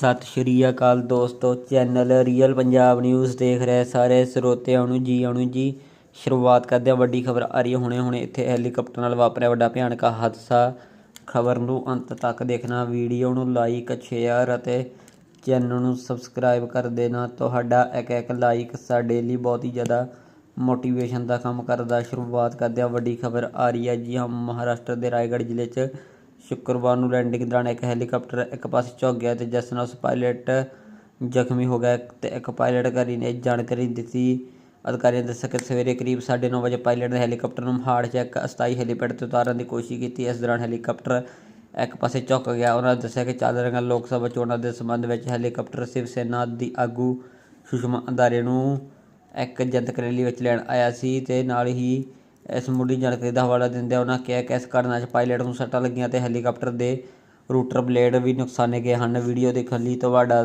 ਸਤਿ ਸ਼੍ਰੀ ਅਕਾਲ ਦੋਸਤੋ, channel real Punjab news ਦੇਖ ਰਹੇ ਸਾਰੇ ਸਰੋਤਿਆਂ ਨੂੰ ਜੀ, ਆਉਣ ਜੀ। ਸ਼ੁਰੂਆਤ ਕਰਦੇ ਹਾਂ ਵੱਡੀ ਖਬਰ ਆ ਰਹੀ ਹੈ। ਹੁਣੇ ਹੁਣੇ ਇੱਥੇ ਹੈਲੀਕਾਪਟਰ ਨਾਲ ਵਾਪਰਿਆ ਵੱਡਾ ਭਿਆਨਕ ਹਾਦਸਾ। ਖਬਰ ਨੂੰ ਅੰਤ ਤੱਕ ਦੇਖਣਾ, ਵੀਡੀਓ ਨੂੰ ਲਾਈਕ ਸ਼ੇਅਰ ਅਤੇ ਚੈਨਲ ਨੂੰ ਸਬਸਕ੍ਰਾਈਬ ਕਰ ਦੇਣਾ। ਤੁਹਾਡਾ ਇੱਕ ਇੱਕ ਲਾਈਕ ਸਾਡੇ ਲਈ ਬਹੁਤ ਹੀ ਜ਼ਿਆਦਾ ਮੋਟੀਵੇਸ਼ਨ ਦਾ ਕੰਮ ਕਰਦਾ। ਸ਼ੁਰੂਆਤ ਕਰਦੇ ਹਾਂ ਵੱਡੀ ਖਬਰ ਆ ਰਹੀ ਹੈ ਜੀ ਹਾਂ ਮਹਾਰਾਸ਼ਟਰ ਦੇ ਰਾਏਗੜ੍ਹ ਜ਼ਿਲ੍ਹੇ 'ਚ ਸ਼ੁੱਕਰਵਾਰ ਨੂੰ ਲੈਂਡਿੰਗ ਦੌਰਾਨ ਇੱਕ ਹੈਲੀਕਾਪਟਰ ਇੱਕ ਪਾਸੇ ਝੁੱਕ ਗਿਆ ਤੇ ਜਿਸ ਨਾਲ ਉਸ ਪਾਇਲਟ ਜ਼ਖਮੀ ਹੋ ਗਿਆ ਤੇ ਇੱਕ ਪਾਇਲਟ ਅਧਿਕਾਰੀ ਨੇ ਜਾਣਕਾਰੀ ਦਿੱਤੀ। ਅਧਿਕਾਰੀਆਂ ਨੇ ਦੱਸਿਆ ਕਿ ਸਵੇਰੇ ਕਰੀਬ 9:30 ਵਜੇ ਪਾਇਲਟ ਨੇ ਹੈਲੀਕਾਪਟਰ ਨੂੰ ਮਹਾੜ 'ਚ ਇੱਕ ਅਸਥਾਈ ਹੈਲੀਪੈਡ ਤੋਂ ਉਤਾਰਨ ਦੀ ਕੋਸ਼ਿਸ਼ ਕੀਤੀ। ਇਸ ਦੌਰਾਨ ਹੈਲੀਕਾਪਟਰ ਇੱਕ ਪਾਸੇ ਝੁੱਕ ਗਿਆ। ਉਹਨਾਂ ਨੇ ਦੱਸਿਆ ਕਿ ਚੱਲ ਰਹੀਆਂ ਲੋਕ ਸਭਾ ਚੋਣਾਂ ਦੇ ਸੰਬੰਧ ਵਿੱਚ ਹੈਲੀਕਾਪਟਰ ਸ਼ਿਵ ਸੈਨਾ ਦੀ ਆਗੂ ਸੁਸ਼ਮਾ ਅੰਦਾਰੇ ਨੂੰ ਇੱਕ ਜਨਤਕ ਰੈਲੀ ਵਿੱਚ ਲੈਣ ਆਇਆ ਸੀ ਤੇ ਨਾਲ ਹੀ ਇਸ ਮੁੱਢੀ ਜਾਣਕਾਰੀ ਦਾ ਹਵਾਲਾ ਦਿੰਦਿਆਂ ਉਨ੍ਹਾਂ ਕਿਹਾ ਕਿ ਇਸ ਘਟਨਾ 'ਚ ਪਾਇਲਟ ਨੂੰ ਸੱਟਾਂ ਲੱਗੀਆਂ ਅਤੇ ਹੈਲੀਕਾਪਟਰ ਦੇ ਰੂਟਰ ਬਲੇਡ ਵੀ ਨੁਕਸਾਨੇ ਗਏ ਹਨ। ਵੀਡੀਓ ਦੇਖਣ ਲਈ ਤੁਹਾਡਾ